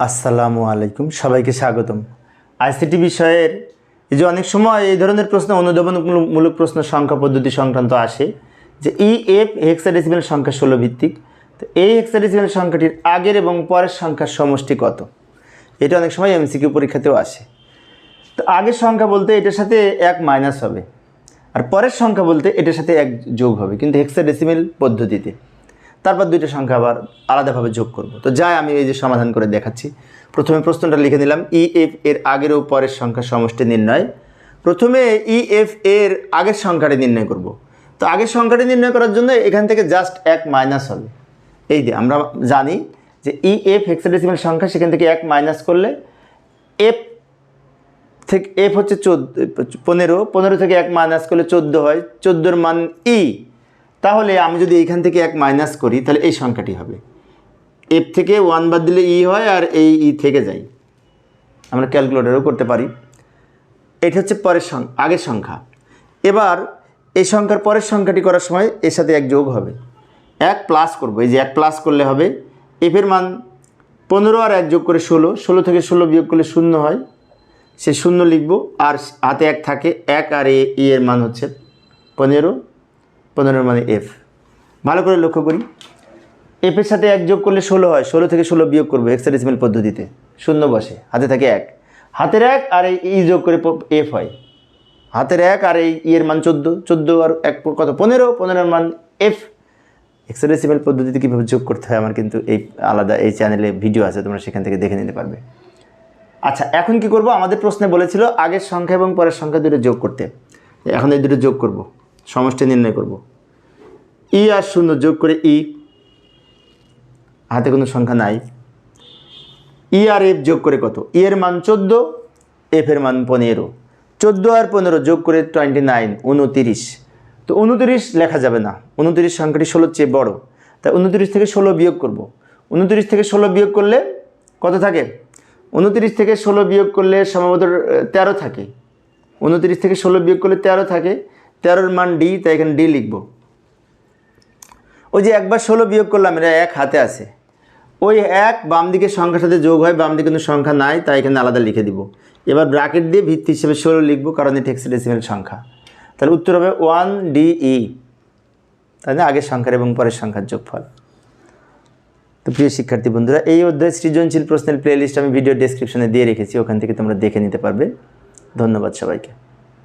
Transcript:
আসসালামু আলাইকুম, সবাইকে স্বাগতম। আইসিটি বিষয়ের এই যে অনেক সময় এই ধরনের প্রশ্ন, অনুধাবনমূলক প্রশ্ন সংখ্যা পদ্ধতি সংক্রান্ত আসে, যে ই, এফ হেক্সাডেসিমেল সংখ্যা ষোলো ভিত্তিক। তো এই হেক্সাডেসিমেল সংখ্যাটির আগের এবং পরের সংখ্যার সমষ্টি কত? এটা অনেক সময় এমসিকিউ পরীক্ষাতেও আসে। তো আগের সংখ্যা বলতে এটার সাথে এক মাইনাস হবে, আর পরের সংখ্যা বলতে এটার সাথে এক যোগ হবে, কিন্তু হেক্সাডেসিমেল পদ্ধতিতে। তারপর দুইটা সংখ্যা আবার আলাদাভাবে যোগ করব। তো যাই, আমি এই যে সমাধান করে দেখাচ্ছি। প্রথমে প্রশ্নটা লিখে নিলাম ই এফ এর আগের ও পরের সংখ্যা সমষ্টি নির্ণয়। প্রথমে ই এফ এর আগের সংখ্যাটি নির্ণয় করব। তো আগের সংখ্যাটি নির্ণয় করার জন্য এখান থেকে জাস্ট এক মাইনাস হবে। এই যে আমরা জানি যে ই এফ হেক্সাডেসিমেল সংখ্যা সেখান থেকে এক মাইনাস করলে এফ থেকে এফ হচ্ছে চোদ্দ, পনেরো পনেরো থেকে এক মাইনাস করলে চোদ্দ হয়। চোদ্দোর মান ই তাহলে আমি যদি এইখান থেকে এক মাইনাস করি, তাহলে এই সংখ্যাটি হবে। এফ থেকে ওয়ান বাদ দিলে ই হয় আর এই ই থেকে যায়। আমরা ক্যালকুলেটারও করতে পারি। এটা হচ্ছে পরের সং আগের সংখ্যা। এবার এই সংখ্যার পরের সংখ্যাটি করার সময় এর সাথে এক যোগ হবে। এক প্লাস করব। এই যে এক প্লাস করলে হবে। এফের মান পনেরো আর এক যোগ করে ষোলো। ষোলো থেকে ষোলো বিয়োগ করলে শূন্য হয়। সে শূন্য লিখব। আর হাতে এক থাকে। এক আর এ ই এর মান হচ্ছে পনেরো। পনেরোর মানে এফ ভালো করে লক্ষ্য করি। এফের সাথে এক যোগ করলে ষোলো হয়, ষোলো থেকে ষোলো বিয়োগ করব এক্সাডেসিমেল পদ্ধতিতে। শূন্য বসে, হাতে থাকে এক। হাতের এক আর এই ই যোগ করে এফ হয়। হাতের এক আর এই ইয়ের মান চোদ্দ চোদ্দ আর এক কত? পনেরো, পনেরোর মান এফ এক্সাডেসিমেল পদ্ধতিতে কীভাবে যোগ করতে হয় আমার কিন্তু এই আলাদা এই চ্যানেলে ভিডিও আছে, তোমরা সেখান থেকে দেখে নিতে পারবে। আচ্ছা এখন কি করব? আমাদের প্রশ্নে বলেছিল আগের সংখ্যা এবং পরের সংখ্যা দুটো যোগ করতে। এখন এই দুটো যোগ করব। সমষ্টি নির্ণয় করব। ই আর শূন্য যোগ করে ই, হাতে কোনো সংখ্যা নাই। ই আর এফ যোগ করে কত? ই এর মান চোদ্দ, এফ এর মান পনেরো। চোদ্দ আর পনেরো যোগ করে টোয়েন্টি নাইন উনতিরিশ তো উনতিরিশ লেখা যাবে না। উনতিরিশ সংখ্যাটি ষোলোর চেয়ে বড়। তাই উনতিরিশ থেকে ষোলো বিয়োগ করব। উনতিরিশ থেকে ষোলো বিয়োগ করলে কত থাকে? উনতিরিশ থেকে ষোলো বিয়োগ করলে সম্ভবত তেরো থাকে। উনতিরিশ থেকে ষোলো বিয়োগ করলে তেরো থাকে। তেরোর মান ডি তাই এখানে ডি লিখব। ওই যে একবার ষোলো বিয়োগ করলাম, এটা এক হাতে আছে। ওই এক, বাম দিকে সংখ্যার সাথে যোগ হয়, বাম দিকে কিন্তু সংখ্যা নাই, তাই এখানে আলাদা লিখে দিব। এবার ব্র্যাকেট দিয়ে ভিত্তি হিসেবে ষোলো লিখব, কারণ এটা হেক্সাডেসিমেল সংখ্যা। তাহলে উত্তর হবে ওয়ান ডি ই। তাই না আগের সংখ্যার এবং পরের সংখ্যার যোগফল। তো প্রিয় শিক্ষার্থী বন্ধুরা, এই অধ্যায় সৃজনশীল প্রশ্নের প্লেলিস্ট আমি ভিডিও ডেসক্রিপশনে দিয়ে রেখেছি, ওখান থেকে তোমরা দেখে নিতে পারবে। ধন্যবাদ সবাইকে।